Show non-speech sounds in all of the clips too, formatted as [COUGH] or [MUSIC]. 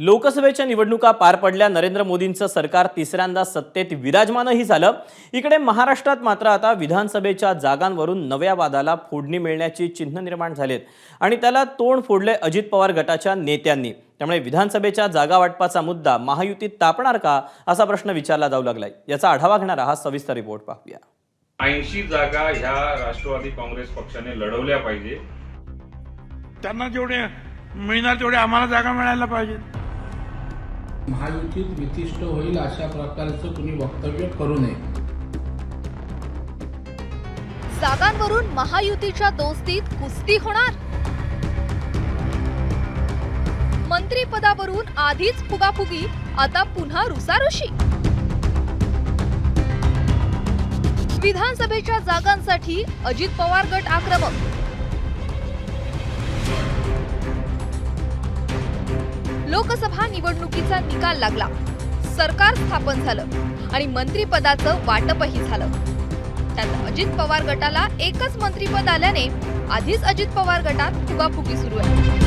लोकसभेच्या निवडणुका पार पडल्या नरेंद्र मोदींचं सरकार तिसऱ्यांदा सत्तेत विराजमानही झालं. इकडे महाराष्ट्रात मात्र आता विधानसभेच्या जागांवरून नव्या वादाला फोडणी मिळण्याची चिन्ह निर्माण झालेत आणि त्याला तोंड फोडले अजित पवार गटाच्या नेत्यांनी. त्यामुळे विधानसभेच्या जागा वाटपाचा मुद्दा महायुतीत तापणार का असा प्रश्न विचारला जाऊ लागलाय. याचा आढावा घेणारा हा सविस्तर रिपोर्ट पाहूया. ऐंशी जागा ह्या राष्ट्रवादी काँग्रेस पक्षाने लढवल्या पाहिजे त्यांना जेवढे मिळणार तेवढे आम्हाला जागा मिळायला पाहिजेत. महायुतीत विशिष्ट होईल अशा प्रकारचं कुणी वक्तव्य करू नये. जागांवरून महायुतीच्या दोस्तीत कुस्ती होणार? मंत्रीपदावरून आधीच फुगाफुगी आता पुन्हा रुसारुशी? विधानसभेच्या जागांसाठी अजित पवार गट आक्रमक? लोकसभा निवडणुकीचा निकाल लागला. सरकार स्थापन झालं आणि मंत्रीपदाचं वाटपही झालं. त्यात अजित पवार गटाला एकच मंत्रीपद आल्याने आधीच अजित पवार गटात फुगाफुगी सुरू आहे.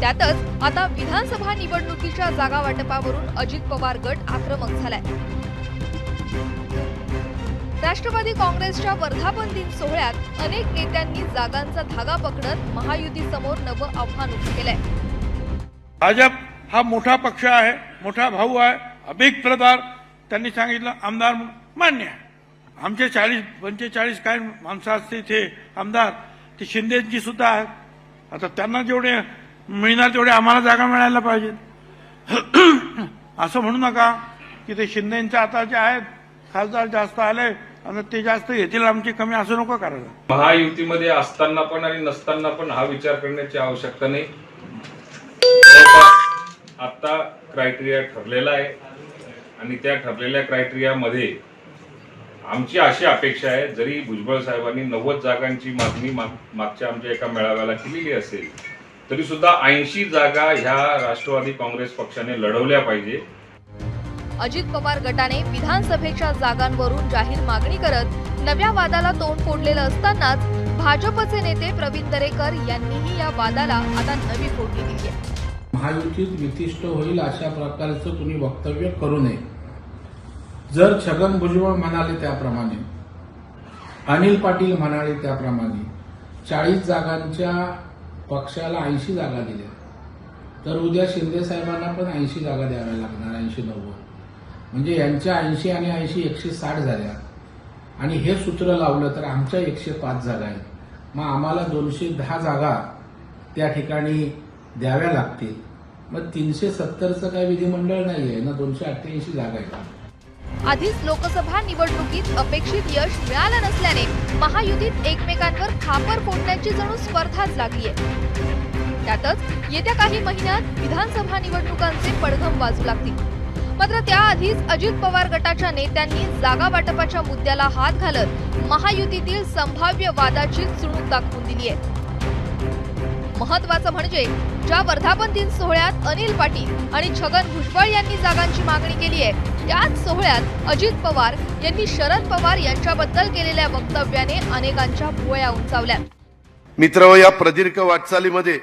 त्यातच आता विधानसभा निवडणुकीच्या जागा वाटपावरून अजित पवार गट आक्रमक झालाय. राष्ट्रवादी काँग्रेसच्या वर्धापन दिन सोहळ्यात अनेक नेत्यांनी जागांचा धागा पकडत महायुतीसमोर नवं आव्हान उभं केलंय. भाजप हा मोठा पक्ष आहे मोठा भाऊ आहे अभिक प्रदार त्यांनी सांगितलं आमदार मान्य आहे. आमचे चाळीस पंचेचाळीस काय माणसं असते इथे आमदार ते शिंदेची सुद्धा आहेत. आता त्यांना जेवढे मिळणार तेवढे आम्हाला जागा मिळायला पाहिजेत [CLEARS THROAT] असं म्हणू नका की ते शिंदेचं आता जे आहेत खासदार जास्त आले आणि ते जास्त येतील आमची कमी असं नको करायला. महायुतीमध्ये असताना पण आणि नसताना पण हा विचार करण्याची आवश्यकता नाही. आता क्रायटेरिया ठरलेला आहे आणि त्या ठरलेल्या क्रायटेरियामध्ये आमची अशी अपेक्षा आहे जरी भुजबळ साहेबांनी नव्वद जागांची मागणी माग- मागच्या आमच्या एका मेळाव्याला केलेली असेल तरी सुद्धा ऐंशी जागा ह्या राष्ट्रवादी काँग्रेस पक्षाने लढवल्या पाहिजे. अजित पवार गटाने विधानसभेच्या जागांवरून जाहीर मागणी करत नव्या वादाला तोंड फोडलेलं असतानाच भाजपचे नेते प्रवीण दरेकर यांनीही या वादाला आता नवी फोडणी दिली आहे. महायुतीत विशिष्ट होईल अशा प्रकारचं तुम्ही वक्तव्य करू नये. जर छगन भुजबळ म्हणाले त्याप्रमाणे अनिल पाटील म्हणाले त्याप्रमाणे चाळीस जागांच्या पक्षाला ऐंशी जागा दिल्या तर उद्या शिंदे साहेबांना पण ऐंशी जागा द्याव्या लागणार ऐंशी नव्वद. म्हणजे यांच्या ऐंशी आणि ऐंशी एकशे साठ झाल्या. आणि हे सूत्र लावलं तर आमच्या एकशे पाच जागा आहेत. मग आम्हाला दोनशे दहा जागा त्या ठिकाणी द्याव्या लागतील. मग तीनशे सत्तरचं काय विधिमंडळ नाही आहे ना दोनशे अठ्ठ्याऐंशी जागा आहेत. आधीच लोकसभा निवडणुकीत अपेक्षित यश मिळालं नसल्याने महायुतीत एकमेकांवर खापर फोडण्याची जणू स्पर्धाच लागली आहे त्यातच येत्या काही महिन्यात विधानसभा निवडणुकांचे पडघम वाजू लागतील. मात्र त्याआधीच अजित पवार गटाच्या नेत्यांनी जागा वाटपाच्या मुद्द्याला हात घालत महायुतीतील संभाव्य वादाची चुणूक दाखवून दिली आहे. महत्वाचं म्हणजे ज्या वर्धापन दिन सोहळ्यात अनिल पाटील आणि छगन भुजबळ यांनी जागांची मागणी केली आहे त्याच सोहळ्यात अजित पवार यांनी शरद पवार यांच्याबद्दल केलेल्या वक्तव्याने अनेकांच्या भुवया उंचावल्या. मित्र या प्रदीर्घ वाटचालीमध्ये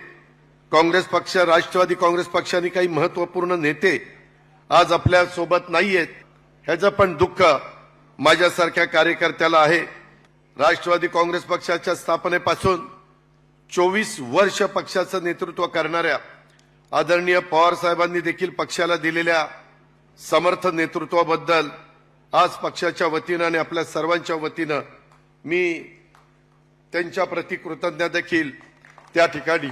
काँग्रेस पक्ष राष्ट्रवादी काँग्रेस पक्षाने काही महत्त्वपूर्ण नेते आज आपल्यासोबत नाहीयेत. ह्याचं पण दुःख माझ्यासारख्या कार्यकर्त्याला आहे. राष्ट्रवादी काँग्रेस पक्षाच्या स्थापनेपासून चोवीस वर्ष पक्षाचं नेतृत्व करणाऱ्या आदरणीय पवार साहेबांनी देखील पक्षाला दिलेल्या समर्थ नेतृत्वाबद्दल आज पक्षाच्या वतीनं आणि आपल्या सर्वांच्या वतीनं मी त्यांच्या प्रति कृतज्ञता देखील त्या ठिकाणी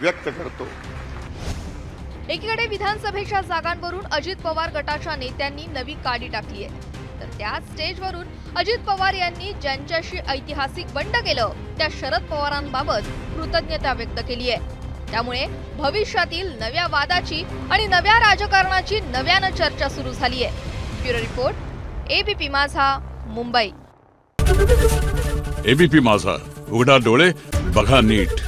व्यक्त करतो. एकीकडे विधानसभेच्या जागांवरून अजित पवार गटाच्या नेत्यांनी नवी काडी टाकली आहे. तर त्याच स्टेजवरून अजित पवार यांनी ज्यांच्याशी ऐतिहासिक बंड केलं त्या शरद पवारांबाबत कृतज्ञता व्यक्त केली आहे. त्यामुळे भविष्यातील नव्या वादाची आणि नव्या राजकारणाची नव्यानं चर्चा सुरू झाली आहे. ब्युरो रिपोर्ट एबीपी माझा मुंबई. एबीपी माझा उघडा डोळे बघा नीट.